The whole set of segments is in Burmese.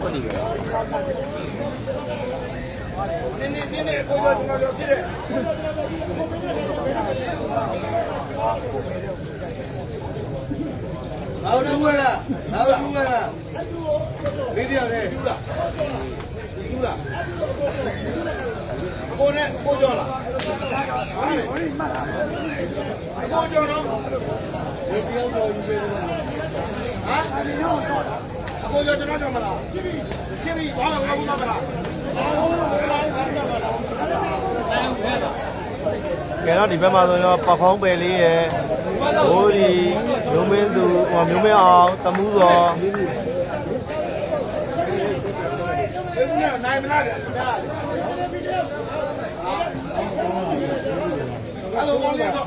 ဟုတ်ဒီက နောက်တူဝဲလားနောက်တူဝဲလားဗီဒီယိုနဲ့တူလားတူလားအပေါ်နဲ့ပို့ကြောလားဟာလေအပေါ်ကြောနော်ဒီပြောတော့ယူပေးတယ်ဟာအပေါ်ကြောကျွန်တော်ကြောမလားဖြစ်ပြီဖြစ်ပြီဘာလို့ဘာလို့မလားကဲတော့ဒီဘက်မှာဆိုရင်တော့ပခုံးပယ်လေးရယ် ဘိုးဒီမျိုးမင်းသူဟိုမျိုးမင်းအောင်တမှုတော်ဒီနေ့နိုင်မလားဗျာအဲ့လိုဝင်ရတော့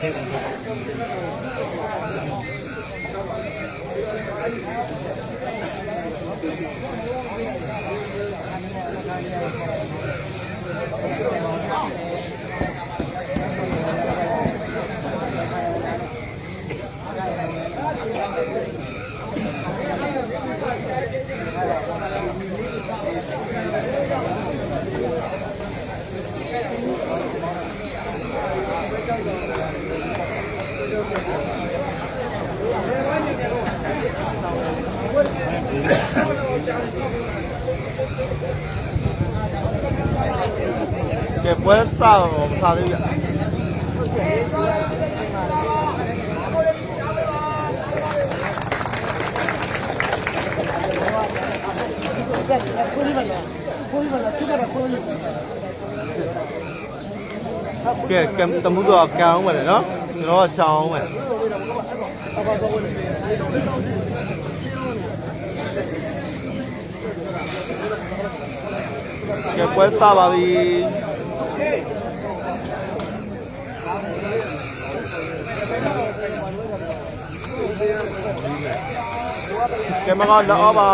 Thank you. ကဲပွဲစတော့မစားသေးဘူးဗျကဲကံတမှုတော့ကံအောင်ပဲလေနော်ကျွန်တော်ကရှောင်းအောင်ပဲကဲပွဲစပါပြီ ကဲမကတော့ပါ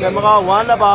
ကင်မရာ1လက်ပါ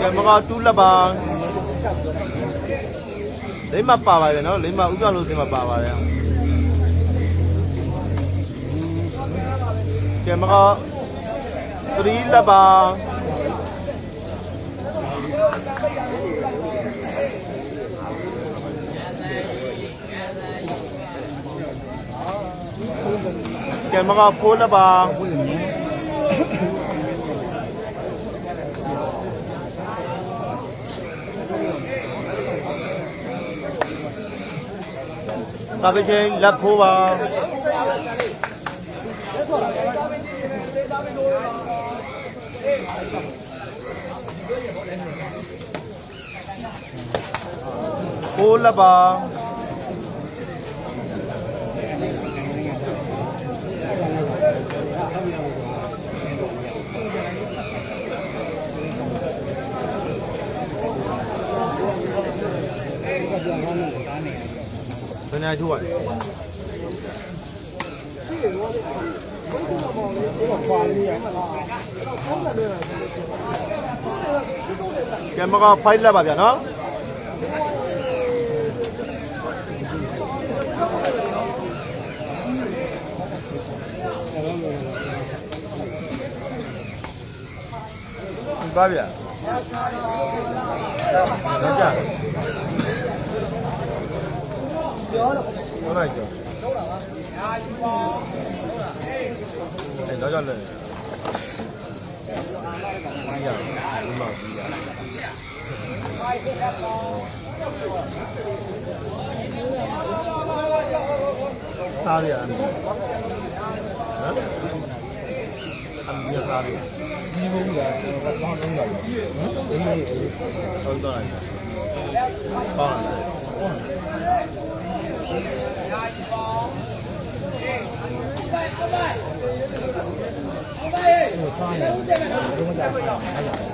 ကဲမကတူးလက်ပါလိမ့်မပါပါတယ်နော်လိမ့်မဥက္ကလို့ဒီမှာပါပါတယ် ကဲမက3လက်ပါကဲမက4လက်ပါပွဲမှာစာပေချင်းလက်ဖိုးပါ ဖိုးလက်ပါ ဘယ်နဲ့ထိုးရလဲခွာလေးရကဲမကဖိုက်လက်ပါဗျာနော်ပါဗျာတော့ကြာပြောတော့ဟုတ်လိုက်ကြောအဲတော့ကြာလဲပြီးရဒီမှာပြီး ရစားရနော်အမြင်စားရဒီဘုံကဘာမှမလုပ်ဘူးနော်ဒီနေ့ဟုတ်တော့တယ်ပေါင်းတ ယ်ဟိုစားနေတယ်ဘုံကစားအဲ့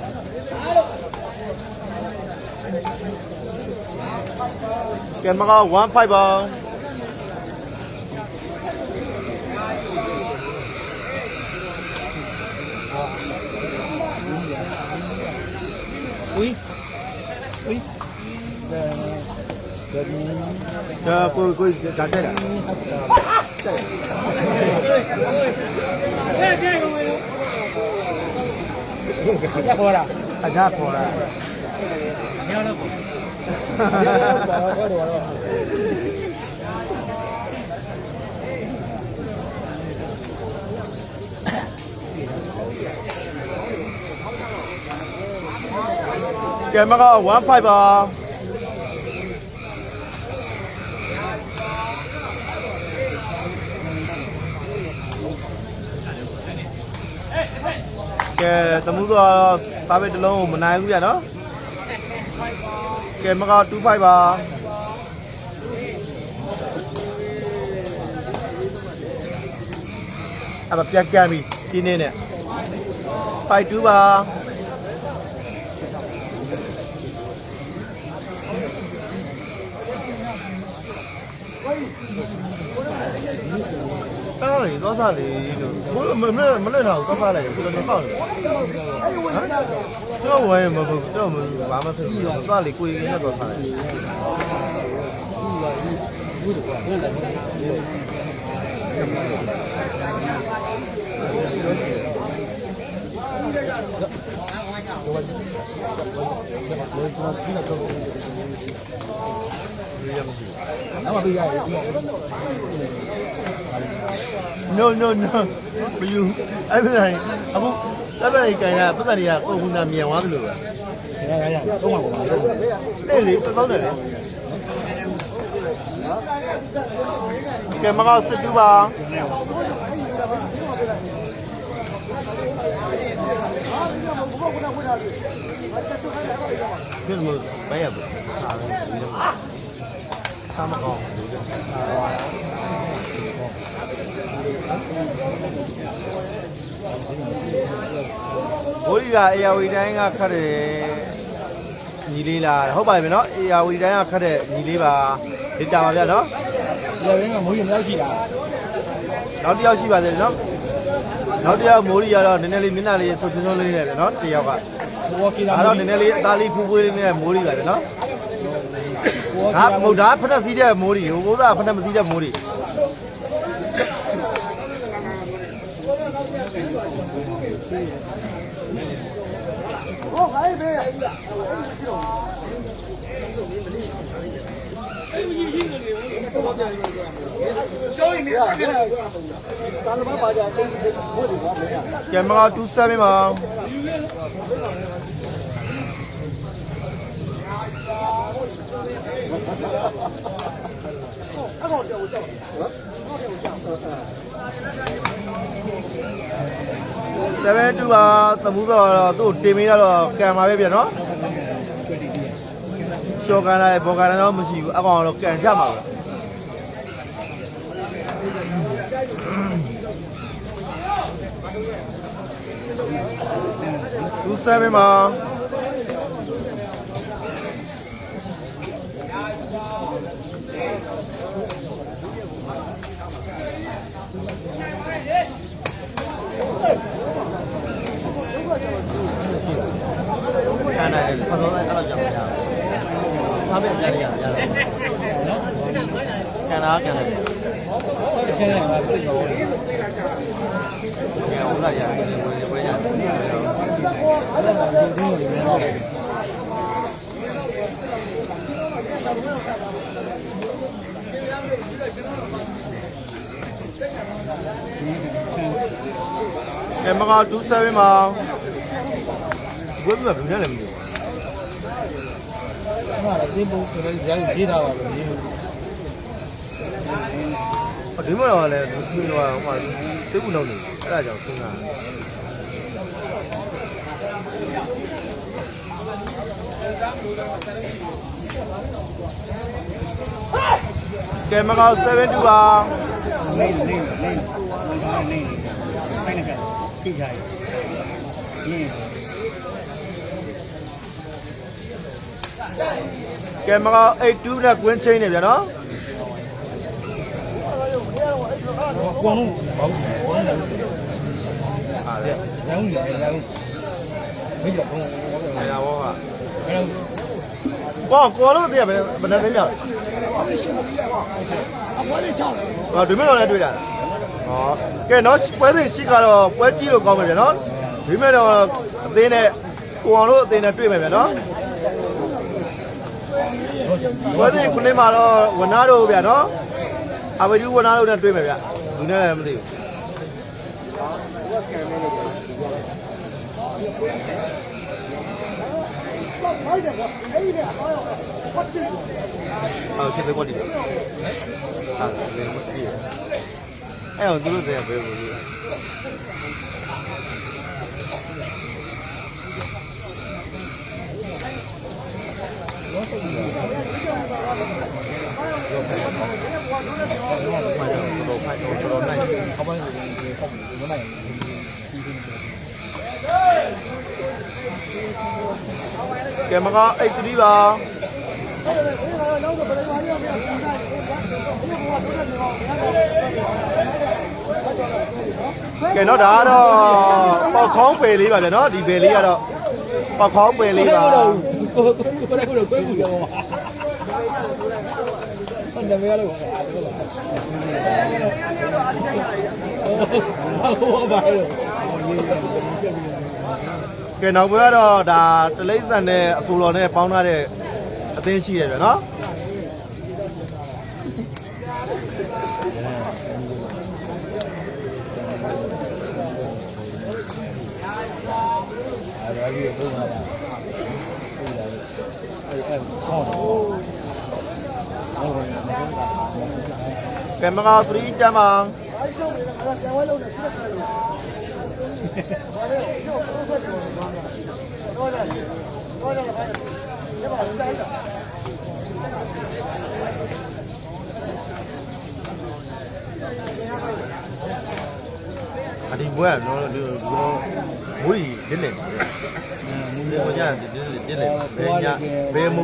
ဒါကဲမက15ပါဝီဝီဒါဒါဒီဒါကိုကိုဒါတက်တာရခေါ်တာအဒါခေါ်တာညောင်းတော့ဘာလို့တော့တော့ကဲမက15ပါ ကဲတမှုတော့စားပဲတစ်လုံးကိုမနိုင်ဘူးဗျာနော်ကဲမက25ပါအဲ့ဒါပြတ်ကန်ပြီဒီနေ့နဲ့52ပါ စားလေသွားစားလေလို့မမမလွတ်တော့သွားစားလိုက်ခုတော့ပေါက်နေဟမ်တော့ဝယ်မဟုတ်တော့မဘာမှဖြစ်ဘူးသွားလေကိုယ်ရင်းနဲ့သွားစားလိုက်ဘူးလို့ဆိုတာဘယ်လိုလဲ ရမရှိအမပေးရတယ်ဒီ No no no ဘယူအဲ့ဒါအခုတက်တဲ့ကန်ကပတ်သက်တွေကကိုယ်ကနာမြန်သွားသလိုပဲရရရတော့မှာပါတော့အဲ့လေတောင်းတယ်လေကဲမကောစစ်တူပါဒီလိုဘယ်ရဘူး စားတယ်ဒီလိုစားမကောင်းဘူးဘိုးကြီးကအေယာဝီတိုင်းကခတ်တယ်ညီလေးလားဟုတ်ပါပြီနော်အေယာဝီတိုင်းကခတ်တဲ့ညီလေးပါဒေတာပါဗျာနော်ရရင်းကမိုးရင်ရောက်ရှိတာနောက်တစ်ယောက်ရှိပါသေးတယ်နော်နောက်တစ်ယောက်မိုးရီကတော့နည်းနည်းလေးမျက်နှာလေးဆုပ်ဆုပ်လေးနဲ့ပဲနော်တစ်ယောက်ကဘောကီလာဒါတော့နည်းနည်းလေးအသားလေးဖူးဖူးလေးနဲ့မိုးရီပါပဲနော် ဒါမဟုတ်ဒါဖက်နှက်စီးတဲ့မိုးရီဟိုဘုရားဖက်နှက်မစီးတဲ့မိုးရီဘောခိုင်းပဲရှောင်းနေရတယ်တာလမပါကြတယ်ဘိုးဒီဘာလဲကင်မရာ27မှာ အကောင်ကြောက်ကြောက်နော်ကြောက်ကြောက်72ပါသမူးတော့သူ့တင်မေးတော့ကံပါပဲပြန်နော်ရှော့ကန်လိုက်ဘောကန်တော့မရှိဘူးအကောင်တော့ကန်ကြမှာပဲသူ7မှာ ကန်နိုင်တယ်ဖတ်တော့အဲ့လိုကြောင်ရစားပဲပြန်ရရရတယ်ကန်လာကန်လိုက်အချင်းချင်းကပြည့်ရောကန်ဦးလာရတယ်ဘယ်ရတယ်အဲ့ဒါကဒီလိုမျိုးကင်မရာ27မှာဝက်ဘယ်လိုလဲမသိဘူး အဲ့ဒါဒီဘုံကလည်းရိုက်ရေးတာပါပဲဒီဒီမှာတော့လည်းဒီလိုဟိုတိကူလုံးနေအဲ့ဒါကြောင့်စဉ်းစားကင်မရာ72ပါနေနေနေနေနေနေနေခိကြိုင်နေ ကင်မရာ82နဲ့ကွင်းချင်းနေဗျာနော်ကွန်လုံးဘောင်းဘောင်းလည်းဟာလေရောင်းရတယ်ရောင်းမိကြဘောင်းနေရာဘောကအဲ့ကောကောလို့တည်းပဲဘယ်နဲ့သိမြောက်အဘောလေးချောင်းဟောဒီမဲ့တော့လည်းတွေ့တာဟောကဲနော်ပွဲစဉ်ရှိကတော့ပွဲကြည့်လို့ကောင်းမယ်ဗျာနော်ဒီမဲ့တော့အသင်းနဲ့ကိုအောင်လို့အသင်းနဲ့တွေ့မယ်ဗျာနော် ပွဲစဉ်ခုနေ့မှာတော့ဝနာတို့ဗျာနော်အဝေကျူဝနာတို့နဲ့တွေ့မယ်ဗျာလူနဲ့လည်းမသိဘူးအော်ရှင်းသေးကွက်ဒီဟာလေမသိဘူးအဲ့တော့သူတို့တွေကဘယ်လိုလဲ ဖိုင်တော့ဖိုင်တော့တော်တော်နိုင် အဘောလေး ကိုပေါ့ဘယ်နိုင်ကင်မရာ83ပါကဲတော့ဒါကတော့ပေါက်ခေါင်းပယ်လေးပါဗျာနော်ဒီပယ်လေးကတော့ပေါက်ခေါင်းပယ်လေးပါ ကိုကိုကိုကိုကိုကိုပြောပါဘာနမေရလို့ပါဟိုဘာလို့ကဲနောက်ဘက်ကတော့ဒါတလိမ့်ဆန်နဲ့အဆိုတော်နဲ့ပေါင်းထားတဲ့အသင်းရှိတယ်ဗျာနော်အဲ့ဒါကြီးပုံလာတာ အဲ့အဲ့ဟောတော့ဟောကင်မရာ3တမ်းပါအဒီဘွဲကတော့ဒီတော့မူရီလင်းနေတယ်မူရီကညာ ဒီဒီလင်းဘယ်ညာဘယ်မူ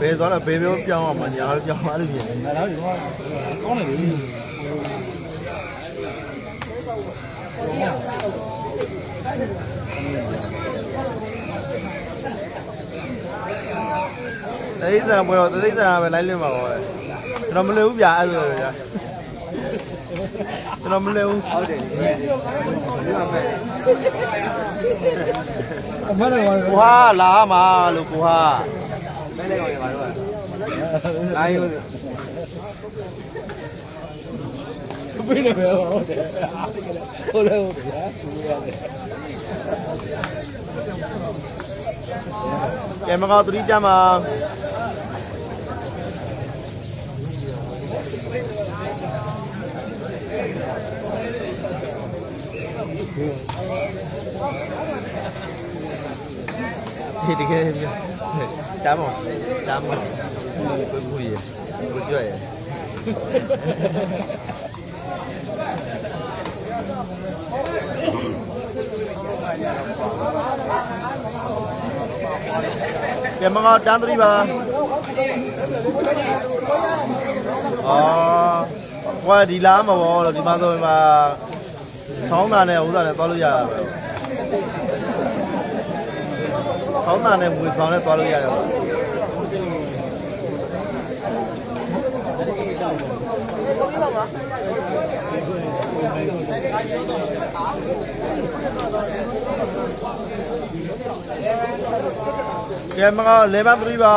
ဘယ်သွားတော့ဘယ်ပြောပြောင်းအောင်မညာပြောင်းသွားလို့ပြင်အဲ့ဒါကြီးကောင်းတယ်လေတသိန်းဆန်ပွဲတော့တသိန်းဆန်ကပဲလိုက်လင်းပါတော့ကျွန်တော်မလဲဘူးဗျာအဲ့ဆိုရ ကျွန်တော်မလဲဘူးဟုတ်တယ်အမှန်တော့ကိုဟာလာမှာလို့ကိုဟာမဲလိုက်ကောင်ရပါတော့လာရုံပြည့်တယ်ပဲဟုတ်တယ်ဟုတ်တယ်ဟုတ်တယ်ကဲမကောသတိကြမှာဒီတကယ်ပြတမ်း မောတမ်းမောကိုဘူးရကိုကြွရကဲမကောတန်းသတိပါအော်ဟိုဒီလားမဘောလို့ဒီမှာ ဆိုရင်မှာဆောင်းတာနဲ့ဥစ္စာနဲ့သွားလို့ရတာပဲဆောင်းတာနဲ့မွေဆောင်နဲ့သွားလို့ရတယ်ပေါ့ကဲမကောလေဘန်သတိပါ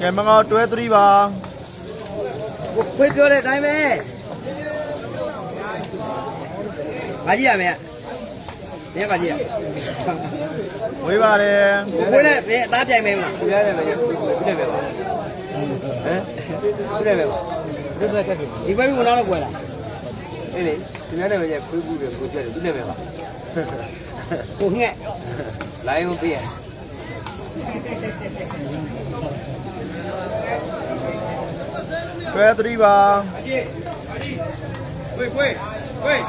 ကဲမကောတွဲသတိပါခွေးပြောတဲ့အတိုင်းပဲငါကြည့်ရမယ်ဘယ်ကကြည့်ရဝေးပါတယ်ခွေးနဲ့ဘယ်အသားပြိုင်မဲမလားခွေးရတယ်မယ်ခွေးနဲ့ပဲပါဟမ်ခွေးနဲ့ပဲပါဒီဘက်ကက်ဒီဘက်ကတော့တော့ကွယ်လာအေးလေ ဒီနေ့လည်းပဲခွေးဘူးတယ်ကိုကြွတယ်ဒီနဲ့ပဲပါကိုငှက်လိုင်းဝင်ပြည့်တွဲသတိပါခွေးခွေးခွေး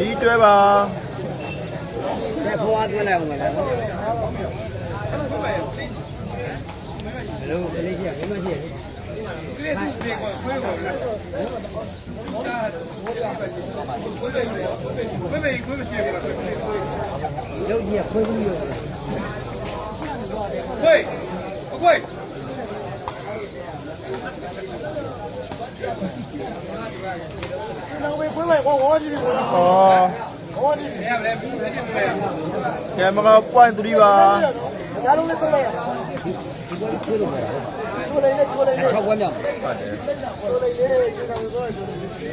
ဒီတွဲပါကဲဖွားသွင်းလိုက်အောင်လားဘယ် လိုကလေးကြီးရမမရှိရလေရုပ်ကြီးကခွေးဘူးရောအော်ကဲမကော point 3ပါ ၆ဝဲမြောက်ဟုတ်တယ်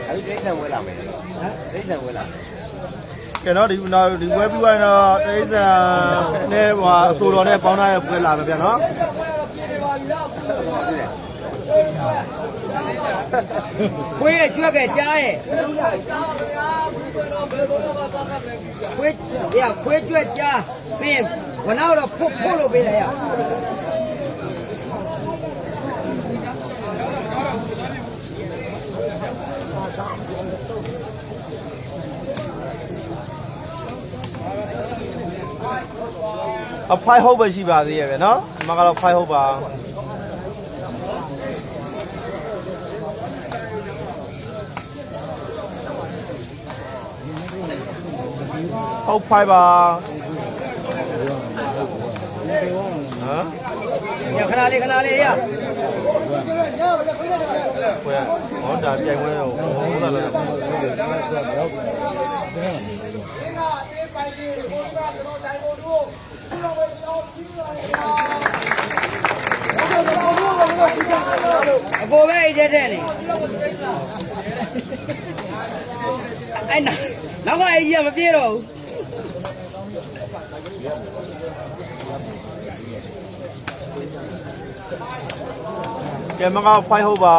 အဲဒီစိတ်ဆန်ဝဲလာမယ်ဟမ်စိတ်ဆန်ဝဲလာကဲတော့ဒီနောက်ဒီဝဲပြီးသွားရင်တော့တိစ္ဆာနဲ့ဟိုအဆိုတော်နဲ့ပေါင်းထားရပွဲလာမယ်ဗျာနော်ခွေးရဲ့ကျွက်ကကြားရဲ့ခွေးရခွေးကျွက်ကြားပြီးရင်ဝနောက်တော့ဖုတ်ဖုတ်လို့ပေးလိုက်ရ အဖိုင်ဟုတ်ပဲရှိပါသေးရဲ့ဗျာနော်ဒီမှာကတော့ဖိုင်ဟုတ်ပါဟုတ်ဖိုင်ပါဟမ်ညခဏလေးခဏလေးရခွဲဟောဒါပြိုင်ပွဲတော့ဟောလာလာအကို ပဲအိတ်တဲ့တဲ့နေအဲ့နောက်နောက်ကအိတ်ကြီးကမပြေတော့ဘူးကဲမကောဖိုင်ဟုတ်ပါ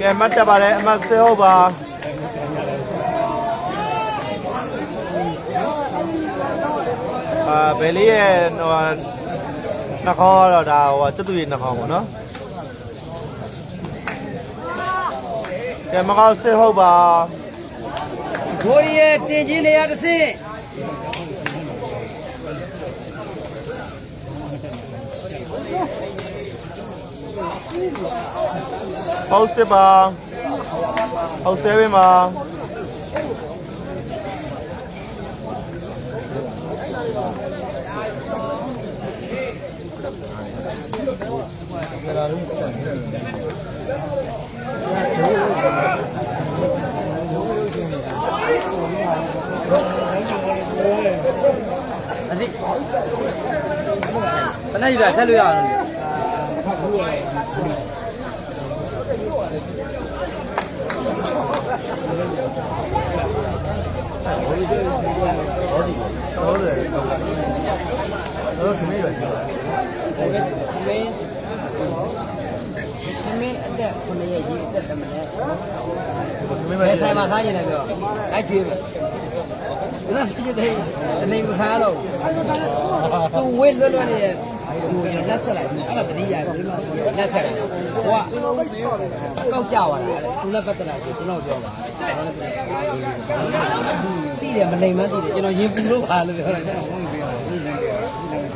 ကဲမတ်တက်ပါတယ်အမတ်ဆဲဟုတ်ပါအာဘယ်လေးရဲ့ဟိုနှာခေါင်းကတော့ဒါဟိုကျွတ်သူရဲ့နှာခေါင်းပေါ့နော်ကဲမကောက်ဆဲဟုတ်ပါဘိုးရီရဲ့တင်ကြီးနေရတစ်စင်း ဟုတ်စစ်ပါဟုတ်ဆဲပဲမှာအသိဘယ်နဲ့ယူတာထက်လို့ရအောင် ဟုတ်တယ်တော့ခမင်းရရှိပါ မင်းမ င်းအသက်9ရက်ကြီးအသက်တမနဲ့ခမင်းဘယ်ဆိုင်မှာခါနေလဲပြောလိုက်ကျွေးမယ်ဘယ်လိုစိတ်တွေအနေမခါတော့သူဝဲလွတ်လွတ်နေတယ်သူလက်ဆက်လိုက်အဲ့ဒါတတိယဘယ်မှာလက်ဆက်လိုက်ဟိုကအကောက်ကြသွားတာသူလည်းပတ်သက်လာဆိုကျွန်တော်ပြောပါတိတယ်မလိမ်မသိတယ်ကျွန်တော်ရင်ပူလို့ပါလို့ပြောတယ်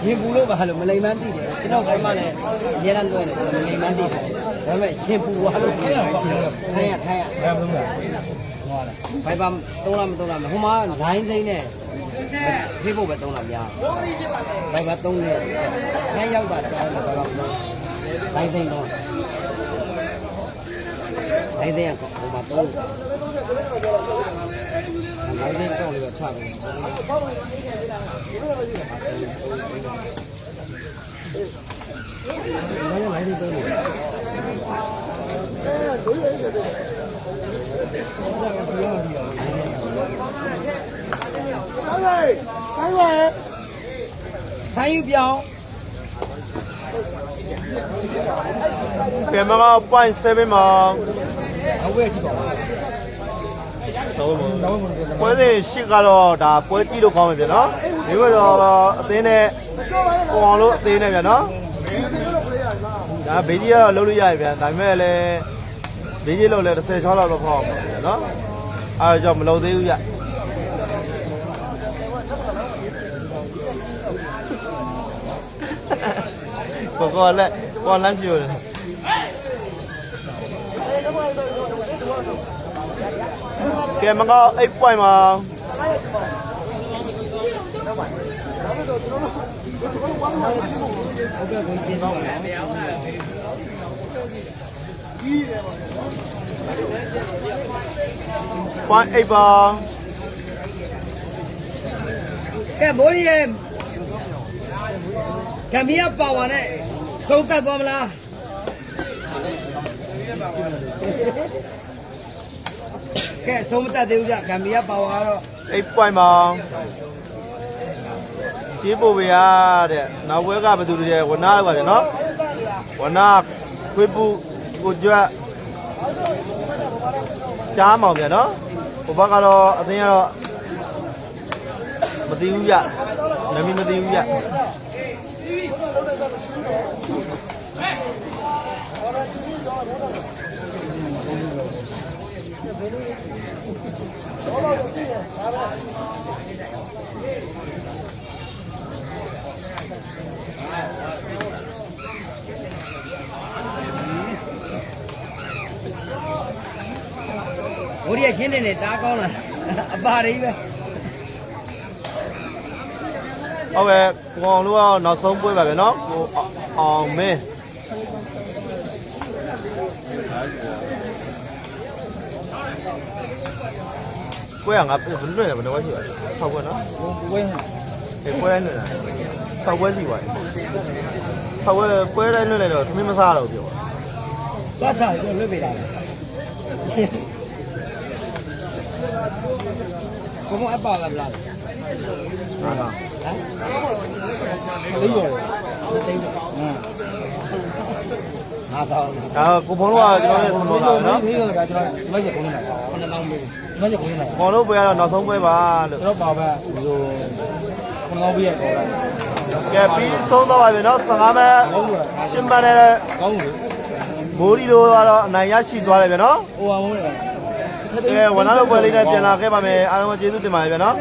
ရင်ပူလို့ပါလို့မလိမ်မသိတယ်ကျွန်တော်ခိုင်းမနဲ့အများအားလွှဲတယ်မလိမ်မသိတယ် ဒါပေမဲ့ရင်ပူသွားလို့ပြောတယ်ခိုင်းရခိုင်းရဘယ်မှာလဲဘိုင်ဘာသုံးလားမသုံးလားမဟိုမှာ line သိန်းနဲ့ဖေးဖို့ပဲသုံးလားများဘိုင်ဘာသုံးနေခိုင်းရောက်တာတောင်းတယ်ဘိုင်ဘာသုံး line သိန်းတော့ line သိန်းကဟိုမှာသုံး line သိန်းတော့လေးပဲချတယ်ဘာလဲ line သိန်းသုံးနေ ဆိုင်ယူပြောင်းကဲမကောက် point 7မှာအဝဲကြည့်ပါဦးတော့ပွဲစဉ်ရှိကတော့ဒါပွဲကြည့်လို့ကောင်းမယ်ဗျနော်ဒီဘက်တော့အသင်းနဲ့ပုံအောင်လို့အသင်းနဲ့ဗျနော်ဒါဘေးကြီးကတော့လုံးလို့ရပြီဗျဒါပေမဲ့လည်း ဘေးကြီးလုံးလည်း30ချောလောက်တော့ဖောက်အောင်ဗျနော်အဲဒါကြောင့်မလုံးသေးဘူးဗျကိုကောလည်းကိုလမ်းရှိရတယ်ကဲမကောက်8 point မှာ point 8ပါ ကဲမိုးရီရဲ့ကမီးယာပါဝါနဲ့ဆုံးသက်သွားမလားကဲဆုံးမသက်သေးဘူးကြကမီးယာပါဝါကတော့8 point မှာကြီးပို့ပေးရတဲ့နောက်ဘွဲကဘယ်သူတွေလဲဝနာလောက်ပါဗျနော်ဝနာခွေးပူကိုကြွတ် ကြားမောင်ဗျနော်ဟိုဘက်ကတော့အသင်းကတော့မသိဘူးဗျနမီမသိဘူးဗျ မိုးရီရဲ့ရှင်းနေနေတားကောင်းလားအပါရိပဲဟုတ်ကဲ့ကိုအောင်လို့ကနောက်ဆုံးပွဲပါပဲနော်ကိုအောင်မင်းပွဲကငါဘယ်လိုလဲဘယ်လိုလဲရှိပါလဲ6ပွဲနော်ဝင်းဒီပွဲလွတ်လာ6ပွဲရှိပါတယ်6ပွဲပွဲတိုင်းလွတ်လိုက်တော့သမီးမစားတော့ပြောသွားစားရလွတ်ပေးတာဘုံအပါကမလား ဟမ်လေးရော်သိန်းဟမ်ငါတော့ဒါကိုဖုံးတို့ကကျွန်တော်ရဲ့စမောတာနော်ဒီကကျွန်တော်ဒီမှာကျကုန်နေတာ9000ပေးဒီမှာကျကုန်နေတာဘောလုံးပွဲကတော့နောက်ဆုံးပွဲပါလို့ကျွန်တော်ပါပဲဟိုခုနကပြည့်ရတော့လားကဲပြီးဆုံးတော့ပါပြီနော်15မဲကောင်းဘူးရှင်းပန်းတဲ့ကောင်းဘူးမိုးဒီလိုကတော့အနိုင်ရရှိသွားတယ်ဗျနော်ဟိုဟာမဟုတ်လား ကဲဝန်သားတို့ပွဲလေးနဲ့ပြန်လာခဲ့ပါမယ်အားလုံးကျေးဇူးတင်ပါတယ်ဗျနော်ဟ